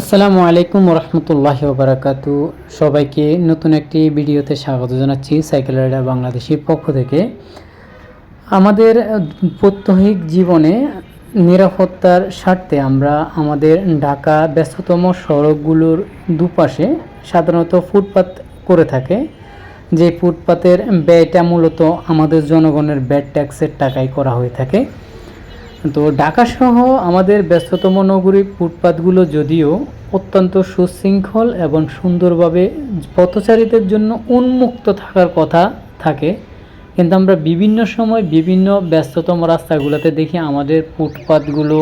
আসসালামু আলাইকুম রহমতুল্লাহ বারাকাতু সবাইকে নতুন একটি ভিডিওতে স্বাগত জানাচ্ছি সাইকেল রাইডার বাংলাদেশের পক্ষ থেকে। আমাদের প্রত্যহিক জীবনে নিরাপত্তার স্বার্থে আমরা আমাদের ঢাকা ব্যস্ততম সড়কগুলোর দুপাশে সাধারণত ফুটপাত করে থাকে। যে ফুটপাতের ব্যয়টা মূলত আমাদের জনগণের ব্যাড ট্যাক্সের টাকায় করা হয়ে থাকে। তো ঢাকাসহ আমাদের ব্যস্ততম নগরী ফুটপাতগুলো যদিও অত্যন্ত সুশৃঙ্খল এবং সুন্দরভাবে পথচারীদের জন্য উন্মুক্ত থাকার কথা থাকে, কিন্তু আমরা বিভিন্ন সময় বিভিন্ন ব্যস্ততম রাস্তাগুলোতে দেখি আমাদের ফুটপাতগুলো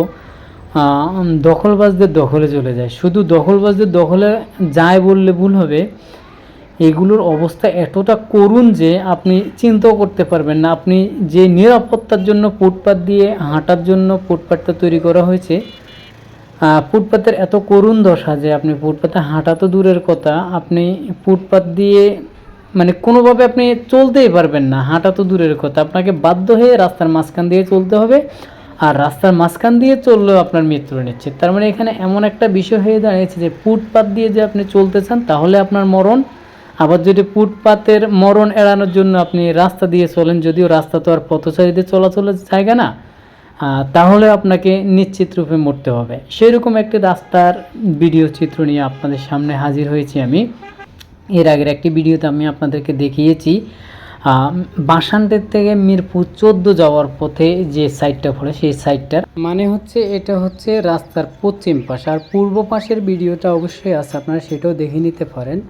দখলবাজদের দখলে চলে যায়। শুধু দখলবাজদের দখলে যায় বললে ভুল হবে এগুলোর অবস্থা এতটা করুণ যে আপনি চিন্তাও করতে পারবেন না। আপনি যে নিরাপত্তার জন্য ফুটপাত দিয়ে হাঁটার জন্য ফুটপাতটা তৈরি করা হয়েছে ফুটপাতের এত করুণ দশা যে আপনি ফুটপাতে হাঁটা তো দূরের কথা, আপনি ফুটপাত দিয়ে মানে কোনোভাবে আপনি চলতেই পারবেন না, হাঁটা তো দূরের কথা। আপনাকে বাধ্য হয়ে রাস্তার মাঝখান দিয়ে চলতে হবে আর রাস্তার মাঝখান দিয়ে চললেও আপনার মৃত্যু নিচ্ছে তার মানে এখানে এমন একটা বিষয় হয়ে দাঁড়িয়েছে যে ফুটপাত দিয়ে যে আপনি চলতে চান, তাহলে আপনার মরণ আবার যদি ফুটপাতের মরণ এড়ানোর জন্য আপনি রাস্তা দিয়ে চলেন যদিও রাস্তা তো আর পথচারীদের চলাচলের জায়গা না তাহলে আপনাকে নিশ্চিত রূপে মরতে হবে। সেরকম একটি রাস্তার ভিডিও চিত্র নিয়ে আপনাদের সামনে হাজির হয়েছি আমি। এর আগের একটি ভিডিওতে আমি আপনাদেরকে দেখিয়েছি আহ, বাসানটের থেকে মিরপুর চোদ্দ যাওয়ার পথে যে সাইডটা পড়ে সেই সাইডটার। মানে হচ্ছে এটা হচ্ছে রাস্তার পশ্চিম পাশ আর পূর্ব পাশের ভিডিওটা অবশ্যই আছে আপনারা সেটাও দেখে নিতে পারেন।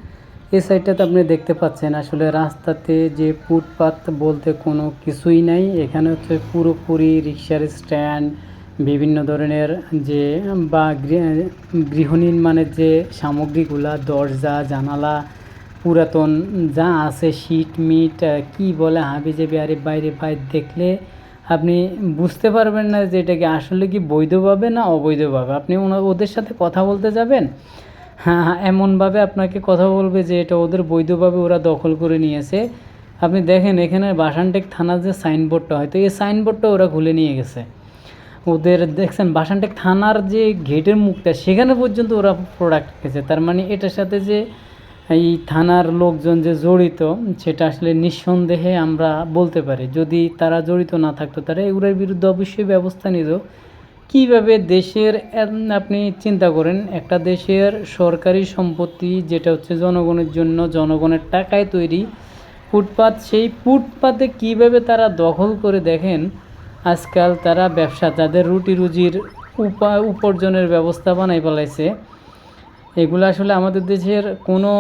এই সাইডটাতে আপনি দেখতে পাচ্ছেন আসলে রাস্তাতে যে ফুটপাত বলতে কোনো কিছুই নাই। এখানে হচ্ছে পুরোপুরি রিক্সার স্ট্যান্ড, বিভিন্ন ধরনের যে বা গৃহ- নির্মাণের যে সামগ্রীগুলা, দরজা, জানালা, পুরাতন যা আছে শীট মিট কি বলে হাবি যাবি আরে বাইরে বাইরে দেখলে আপনি বুঝতে পারবেন না যে এটাকে আসলে কি বৈধভাবে না অবৈধভাবে। আপনি ওদের সাথে কথা বলতে যাবেন? হ্যাঁ হ্যাঁ এমনভাবে আপনাকে কথা বলবে যে এটা ওদের বৈধভাবে ওরা দখল করে নিয়েছে। আপনি দেখেন এখানে বাসানটেক থানার যে সাইনবোর্ডটা হয়তো এই সাইনবোর্ডটা ওরা খুলে নিয়ে গেছে। ওদের দেখছেন, বাসানটেক থানার যে গেটের মুখটা, সেখানে পর্যন্ত ওরা প্রোডাক্ট রেখেছে। তার মানে এটার সাথে যে এই থানার লোকজন যে জড়িত, সেটা আসলে নিঃসন্দেহে আমরা বলতে পারি। যদি তারা জড়িত না থাকতো তারা এগুলোর বিরুদ্ধে অবশ্যই ব্যবস্থা নিত। কীভাবে দেশের আপনি চিন্তা করেন, একটা দেশের সরকারি সম্পত্তি যেটা হচ্ছে জনগণের জন্য, জনগণের টাকায় তৈরি ফুটপাত, সেই ফুটপাতে কীভাবে তারা দখল করে দেখেন, আজকাল তারা ব্যবসা, তাদের রুটি রুজির উপা, উপার্জনের ব্যবস্থা বানাই ফেলাইছে। এগুলো আসলে আমাদের দেশের কোনো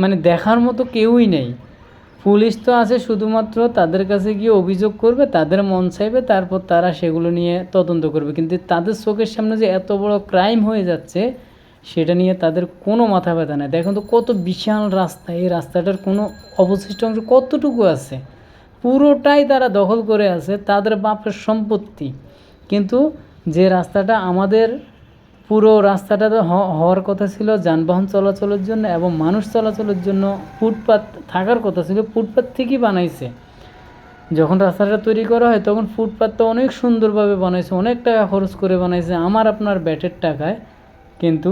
মানে দেখার মতো কেউই নেই। পুলিশ তো আছে শুধুমাত্র তাদের কাছে গিয়ে অভিযোগ করবে, তাদের মন চাইবে, তারপর তারা সেগুলো নিয়ে তদন্ত করবে। কিন্তু তাদের চোখের সামনে যে এত বড় ক্রাইম হয়ে যাচ্ছে, সেটা নিয়ে তাদের কোনো মাথা ব্যথা নেই। দেখুন তো কত বিশাল রাস্তা, এই রাস্তাটার কোনো অবশিষ্ট অংশ কতটুকু আছে? পুরোটাই তারা দখল করে আছে, তাদের বাপের সম্পত্তি। কিন্তু যে রাস্তাটা আমাদের পুরো রাস্তাটা তো হওয়ার কথা ছিল, যানবাহন চলাচলের জন্য এবং মানুষ চলাচলের জন্য ফুটপাত থাকার কথা ছিল, ফুটপাত থেকেই বানাইছে। যখন রাস্তাটা তৈরি করা হয় তখন ফুটপাতটা অনেক সুন্দরভাবে বানাইছে, অনেক টাকা খরচ করে বানাইছে, আমার আপনার ব্যাটের টাকায়। কিন্তু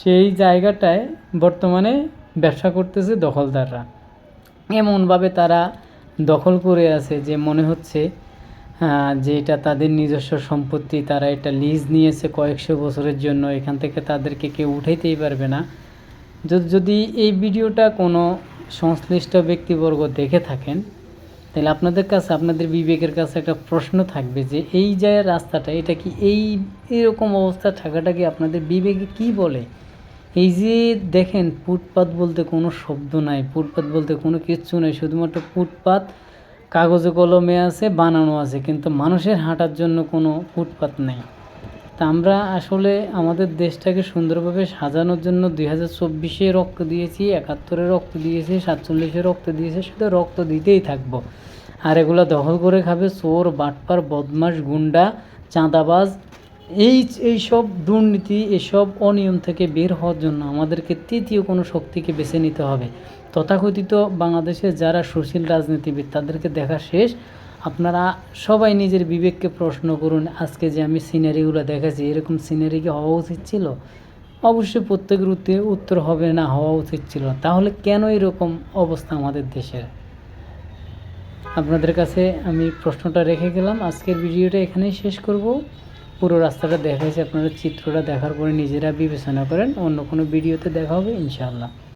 সেই জায়গাটায় বর্তমানে ব্যবসা করতেছে দখলদাররা। এমনভাবে তারা দখল করে আছে যে মনে হচ্ছে যে এটা তাদের নিজস্ব সম্পত্তি, তারা এটা লিজ নিয়েছে কয়েকশো বছরের জন্য, এখান থেকে তাদেরকে কেউ উঠাইতেই পারবে না। যদি যদি এই ভিডিওটা কোনো সংশ্লিষ্ট ব্যক্তিবর্গ দেখে থাকেন, তাহলে আপনাদের কাছে, আপনাদের বিবেকের কাছে একটা প্রশ্ন থাকবে যে, এই যে রাস্তাটা, এটা কি এই, এরকম অবস্থা থাকাটা কি আপনাদের বিবেকে কি বলে? এই যে দেখেন, ফুটপাত বলতে কোনো শব্দ নাই, ফুটপাত বলতে কোনো কিচ্ছু নেই, শুধুমাত্র ফুটপাত কাগজে কলমে আছে, বানানো আছে, কিন্তু মানুষের হাঁটার জন্য কোনো ফুটপাত নেই। তা আমরা আসলে আমাদের দেশটাকে সুন্দরভাবে সাজানোর জন্য দুই হাজার চব্বিশে রক্ত দিয়েছি, একাত্তরে রক্ত দিয়েছি, সাতচল্লিশে রক্ত দিয়েছি, শুধু রক্ত দিতেই থাকব। আর এগুলো দখল করে খাবে চোর, বাটপার বদমাস গুন্ডা, চাঁদাবাজ এই এইসব দুর্নীতি এসব অনিয়ম থেকে বের হওয়ার জন্য আমাদেরকে তৃতীয় কোনো শক্তিকে বেছে নিতে হবে। তথাকথিত বাংলাদেশে যারা সুশীল রাজনীতিবিদ, তাদেরকে দেখা শেষ। আপনারা সবাই নিজের বিবেককে প্রশ্ন করুন, আজকে যে আমি সিনারিগুলো দেখাচ্ছি, এরকম সিনারি কি হওয়া উচিত ছিল? অবশ্যই প্রত্যেকের উত্তে- উত্তর হবে না, হওয়া উচিত ছিল। তাহলে কেন এরকম অবস্থা আমাদের দেশের? আপনাদের কাছে আমি প্রশ্নটা রেখে গেলাম। আজকের ভিডিওটা এখানেই শেষ করব। পুরো রাস্তাটা দেখাইছি আপনারা চিত্রটা দেখার পরে নিজেরা বিবেচনা করেন, অন্য কোনো ভিডিওতে দেখা হবে, ইনশাআল্লাহ।